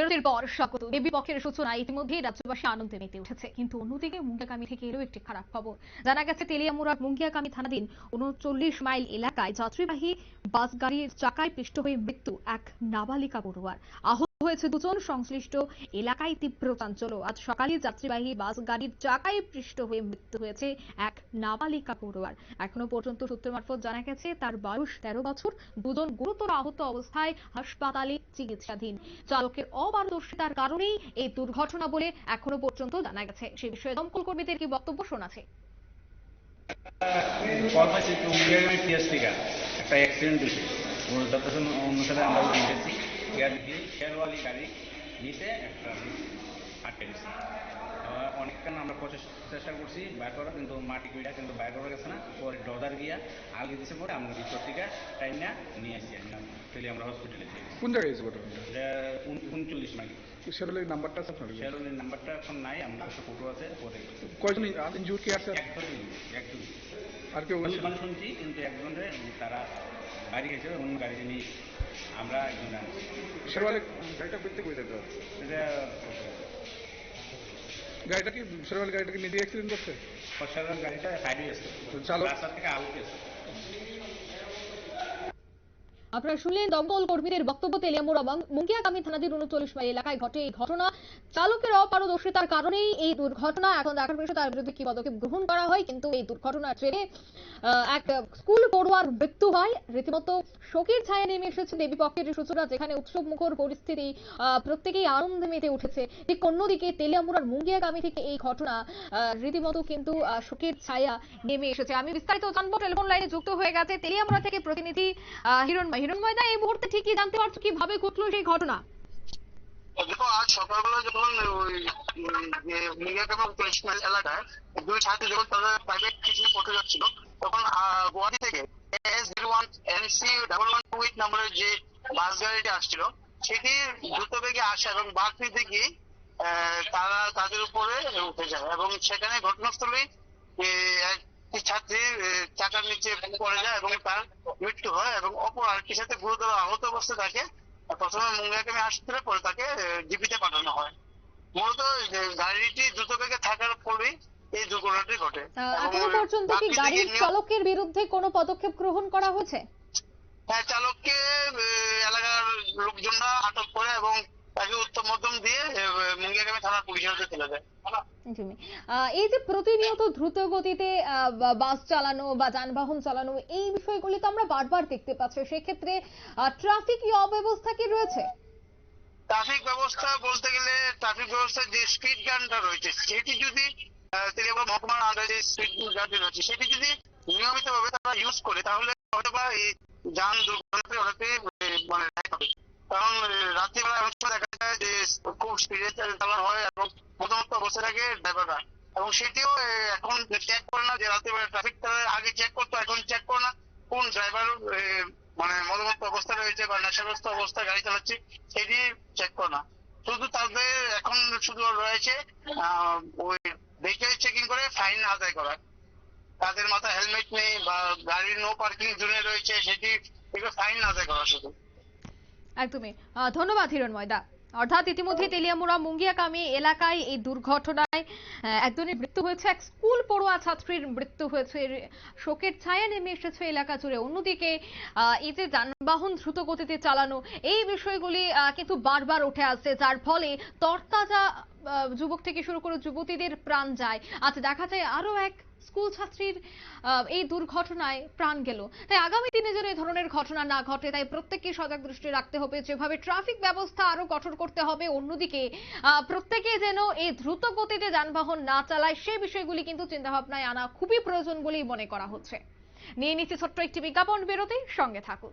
বিরতির পর স্বাগত। দেবী পক্ষের সূচনা ইতিমধ্যেই রাজ্যবাসী আনন্দে মেতে উঠেছে। কিন্তু অন্যদিকে মুঙ্গিয়াকামি থেকে এলো একটি খারাপ খবর। জানা গেছে, তেলিয়ামুড়ার মুঙ্গিয়াকামি থানাধীন উনচল্লিশ মাইল এলাকায় যাত্রীবাহী বাস গাড়ির চাকায় পিষ্ট হয়ে মৃত্যু এক নাবালিকা পড়ুয়ার। আহত হয়েছে দুজন সংশ্লিষ্ট এলাকায় তীব্র চাঞ্চল্য। আজ সকালে যাত্রীবাহী বাস গাড়ির চাকায় পৃষ্ঠ হয়ে মৃত্যু হয়েছে এক নাবালিকা পড়ুয়ার। এখনও পর্যন্ত সূত্র মারফত জানা গেছে, তার বয়স তেরো বছর। দুজন গুরুতর আহত অবস্থায় হাসপাতালে চিকিৎসাধীন। চালকের অপারদর্শিতার কারণেই এই দুর্ঘটনা বলে এখনও পর্যন্ত জানা গেছে। সে বিষয়ে দমকল কর্মীদের কি বক্তব্য শোনাছে একটু অ্যাক্সিডেন্ট হয়েছে। আমরা দেখেছি। দেখি শেরওয়ালি গাড়ি নিচে একটা আটকে দিচ্ছে অনেকক্ষণ আমরা চেষ্টা করছি বাইর করার কিন্তু মাটি কুইটা কিন্তু বাইর করা গেছে না। পরে ডজার গিয়া আগে দিছে পরে আমরা ভিতর থেকে টাইম না নিয়ে আসি ফেলে আমরা হসপিটালে কোন জায়গায় ঘটনাটা? উনচল্লিশ মাইল। শেরলের নাম্বারটা আছে আপনার? নাম্বারটা এখন নাই আমার কাছে ফটো আছে পরে কয়জন ইনজুর কে আছে? এক দুই এক দুই। আর কেউ শুনছি কিন্তু একজনের তারা গাড়ি গেছে অন্য গাড়িতে নিয়ে আমরা একজন শেরওয়ালে গাড়িটা করতে কই যেতে এটা গাড়িটা কি শেরওয়ালে গাড়িটা কি নিজে অ্যাক্সিডেন্ট করছে? গাড়িটা সাইডে গেছে তো চালক? রাস্তা থেকে গেছে আপনারা শুনলেন দমকল কর্মীদের বক্তব্য তেলিয়ামুড়া মুঙ্গিয়াকামী থানাধীন উনচল্লিশ মাইল এলাকায় ঘটে এই ঘটনা। চালকের অপারদর্শিতার কারণেই এই দুর্ঘটনা এখন দেখার বিষয় তার বিরুদ্ধে কি পদক্ষেপ গ্রহণ করা হয় কিন্তু এই দুর্ঘটনার ট্রেনে এক স্কুল পড়ুয়ার মৃত্যু হয়। রীতিমতো শোকের ছায়া নেমে এসেছে দেবী পক্ষের সূচনা যেখানে উৎসব মুখর পরিস্থিতি প্রত্যেকেই আনন্দে মেতে উঠেছে। ঠিক অন্যদিকে তেলিয়ামুড়ার মুঙ্গিয়াকামী থেকে এই ঘটনা রীতিমতো কিন্তু শোকের ছায়া নেমে এসেছে। আমি বিস্তারিত জানব টেলিফোন লাইনে যুক্ত হয়ে গেছে তেলিয়ামুড়া থেকে প্রতিনিধি আহ, হিরণময় হিরণময়দা এই মুহূর্তে ঠিক কি জানতে পারছ কীভাবে ঘটলো সেই ঘটনা? আজ সকালবেলা যখন ওই এলাকায় দুই যখন তাদের প্রাইভেট পড়তে যাচ্ছিল তখন গুয়াহাটি থেকে S zero one NC double one two eight নম্বরের যে বাস গাড়িটি আসছিল সেটি দ্রুত বেগে আসে এবং গিয়ে আহ, তারা তাদের উপরে উঠে যায় এবং সেখানে ঘটনাস্থলেই আহ, একটি ছাত্রী চাকার নিচে পড়ে যায় এবং তার মৃত্যু হয় এবং অপর আরেকটির সাথে গুরুতর আহত অবস্থায় থাকে। প্রথমে মুঙ্গিয়াকামী হাসপাতালে পরে তাকে জিপিতে পাঠানো হয়। মূলত গাড়িটি দ্রুত বেগে থাকার ফলেই এই দুর্ঘটনাটি ঘটে। এখনও পর্যন্ত কি গাড়ির চালকের বিরুদ্ধে কোনো পদক্ষেপ গ্রহণ করা হয়েছে? হ্যাঁ চালককে এলাকার লোকজনরা আটক করে এবং তাকে উত্তম মধ্যম দিয়ে আহ, মুঙ্গিয়াকামী থানার পুলিশের হাতে তুলে দেয় এই যে প্রতিনিয়ত দ্রুত গতিতে বাস চালানো বা যানবাহন চালানো এই বিষয়গুলি তো আমরা বারবার দেখতে পাচ্ছি। সেক্ষেত্রে ট্রাফিক অব্যবস্থা কি রয়েছে? ট্রাফিক ব্যবস্থা বলতে গেলে ট্রাফিক ব্যবস্থার যে স্পিড গানটা রয়েছে সেটি যদি তেলেবা মহকুমার আন্ডারে স্পিড গানটি রয়েছে সেটি যদি নিয়মিত ভাবে তারা ইউজ করে তাহলে হয়তো বা এই যান দুর্ঘটনাতে আহ, মানে কারণ রাত্রিবেলা অনেক সময় দেখা খুব চালানো হয় এবং ড্রাইভাররা এবং সেটিও এখন চেক করে না যে রাত্রিবেলা ট্রাফিক আগে চেক করতো, এখন চেক করে না কোন ড্রাইভার মানে মদমত্ত অবস্থা রয়েছে বা নেশাগ্রস্ত গাড়ি চালাচ্ছে সেটি চেক করে না। শুধু তাদের এখন শুধু রয়েছে ওই ভেহিকেল চেকিং করে ফাইন আদায় করা। তাদের মাথায় হেলমেট নেই বা গাড়ির নো পার্কিং জোনে রয়েছে সেটি ফাইন আদায় করা শুধু। একদমই। ধন্যবাদ হিরণময়দা অর্থাৎ ইতিমধ্যে তেলিয়ামুড়া মুঙ্গিয়াকামী এলাকায় এই দুর্ঘটনায় একজনের মৃত্যু হয়েছে, এক স্কুল পড়ুয়া ছাত্রীর মৃত্যু হয়েছে। শোকের ছায়া নেমে এসেছে এলাকা জুড়ে। অন্যদিকে এই যে যানবাহন দ্রুত গতিতে চালানো, এই বিষয়গুলি কিন্তু বারবার উঠে আসছে, যার ফলে তরতাজা যুবক থেকে শুরু করে যুবতীদের প্রাণ যায়। আজ দেখা যায় আরও এক স্কুল ছাত্রীর এই দুর্ঘটনায় প্রাণ গেল। তাই আগামী দিনে যেন এই ধরনের ঘটনা না ঘটে, তাই প্রত্যেককে সজাগ দৃষ্টি রাখতে হবে। যেভাবে ট্রাফিক ব্যবস্থা আরও কঠোর করতে হবে, অন্যদিকে প্রত্যেকে যেন এই দ্রুত গতিতে যানবাহন না চালায় সেই বিষয়গুলি কিন্তু চিন্তা ভাবনায় আনা খুবই প্রয়োজন বলেই মনে করা হচ্ছে। নিয়ে নিচ্ছে ছোট্ট একটি বিজ্ঞাপন বিরতি, সঙ্গে থাকুন।